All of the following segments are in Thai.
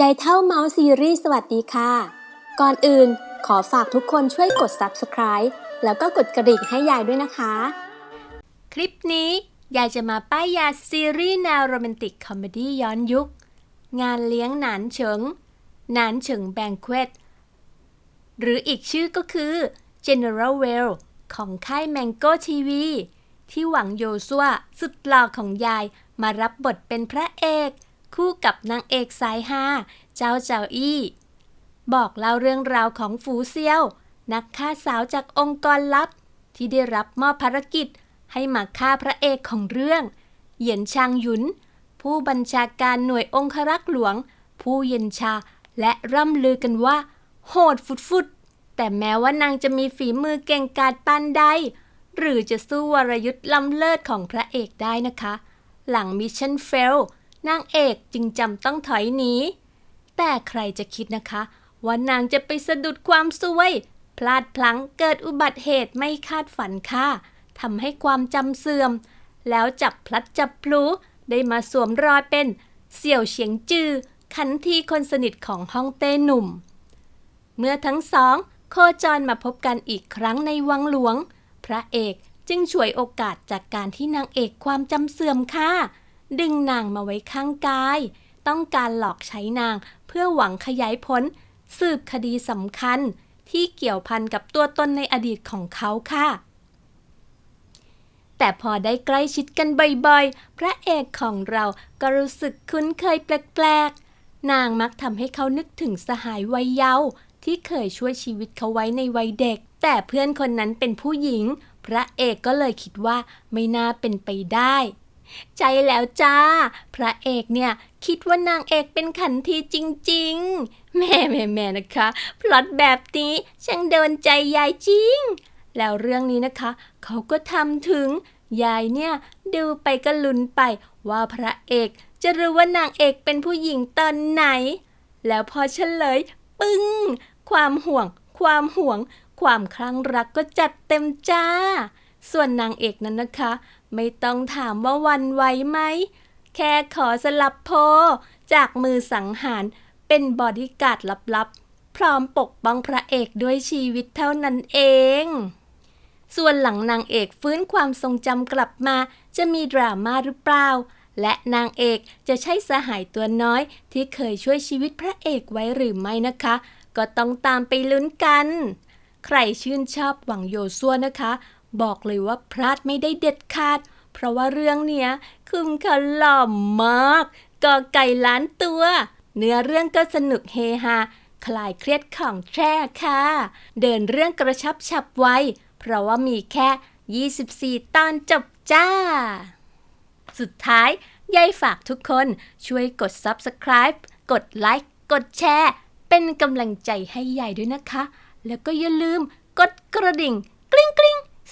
ยายเท่าเมาส์ซีรีส์สวัสดีค่ะ ก่อนอื่นขอฝากทุกคนช่วยกด Subscribe แล้วก็กดกระดิ่งให้ยายด้วยนะคะ คลิปนี้ ยายจะมาป้ายยาซีรีส์แนวโรแมนติกคอมเมดี้ย้อนยุค งานเลี้ยงหนานเฉิง หนานเฉิงแบงเควตหรืออีกชื่อก็คือ General Well ของค่าย Mango TV ที่หวังโยซัวสุดหล่อของยายมารับบทเป็นพระเอก คู่กับนางเอกสายฮาเจ้าเจ้าอี้ บอกเล่าเรื่องราวของฝูเซียว นักฆ่าสาวจากองค์กรลับ ที่ได้รับมอบภารกิจให้มาฆ่าพระเอกของเรื่อง เหยียนชางหยุน ผู้บัญชาการหน่วยองครักษ์หลวง ผู้เย็นชาและร่ำลือกันว่า โหดฟุดๆแต่แม้ว่านางจะมีฝีมือเก่งกาจปานใด หรือจะสู้วรยุทธ์ล้ำเลิศของพระเอกได้นะคะ หลังมิชชั่นเฟล นางเอกจึงจำต้องถอยหนี แต่ใครจะคิดนะคะ ว่านางจะไปสะดุดความซวย พลาดพลั้งเกิดอุบัติเหตุไม่คาดฝันค่ะทำให้ความจำเสื่อม แล้วจับพลัดจับพลูได้มาสวมรอยเป็นเสี่ยวเฉียงจือ ขันทีคนสนิทของฮ่องเต้หนุ่ม เมื่อทั้งสอง โคจรมาพบกันอีกครั้งในวังหลวง พระเอกจึงฉวยโอกาสจากการที่นางเอกความจำเสื่อมค่ะ ดึงนางมาไว้ข้างกาย ต้องการหลอกใช้นางเพื่อหวังขยายผล สืบคดีสำคัญที่เกี่ยวพันกับตัวตนในอดีตของเขาค่ะ แต่พอได้ใกล้ชิดกันบ่อยๆ พระเอกของเราก็รู้สึกคุ้นเคยแปลกๆ นางมักทำให้เขานึกถึงสหายวัยเยาว์ที่เคยช่วยชีวิตเขาไว้ในวัยเด็ก แต่เพื่อนคนนั้นเป็นผู้หญิง พระเอกก็เลยคิดว่าไม่น่าเป็นไปได้ ใจแล้วจ้า พระเอกเนี่ย คิดว่านางเอกเป็นขันทีจริง ๆ แม่แม่แม่นะคะ พล็อตแบบนี้ช่างโดนใจยายจริง แล้วเรื่องนี้นะคะ เขาก็ทำถึง ยายเนี่ยดูไปก็ลุ้นไปว่าพระเอกจะรู้ว่านางเอกเป็นผู้หญิงตอนไหน แล้วพอเฉลย ปึ้ง ความห่วง ความห่วง ความคลั่งรักก็จัดเต็มจ้า ส่วนนางเอกนั้นนะคะ ไม่ต้องถามว่าวันไหวไหม แค่ขอสลับโพ จากมือสังหารเป็นบอดี้การ์ดลับๆ พร้อมปกป้องพระเอกด้วยชีวิตเท่านั้นเอง ส่วนหลังนางเอกฟื้นความทรงจำกลับมา จะมีดราม่าหรือเปล่า และนางเอกจะใช่สหายตัวน้อยที่เคยช่วยชีวิตพระเอกไว้หรือไม่นะคะ ก็ต้องตามไปลุ้นกัน ใครชื่นชอบหวังโยซัวนะคะ บอกเลยว่าพลาดไม่ได้เด็ดขาด เพราะว่าเรื่องเนี้ยคุณเขาหล่อมมากก็ไก่ล้านตัว เนื้อเรื่องก็สนุกเฮฮาคลายเครียดของแท้ค่ะ เดินเรื่องกระชับฉับไว เพราะว่ามีแค่ 24 ตอนจบจ้า สุดท้ายยายฝากทุกคนช่วยกด Subscribe กดไลค์กดแชร์ เป็นกำลังใจให้ยายด้วยนะคะ แล้วก็อย่าลืมกดกระดิ่ง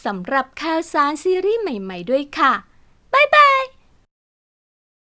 สำหรับข่าวสารซีรีส์ใหม่ ๆ ด้วยค่ะ บ๊ายบาย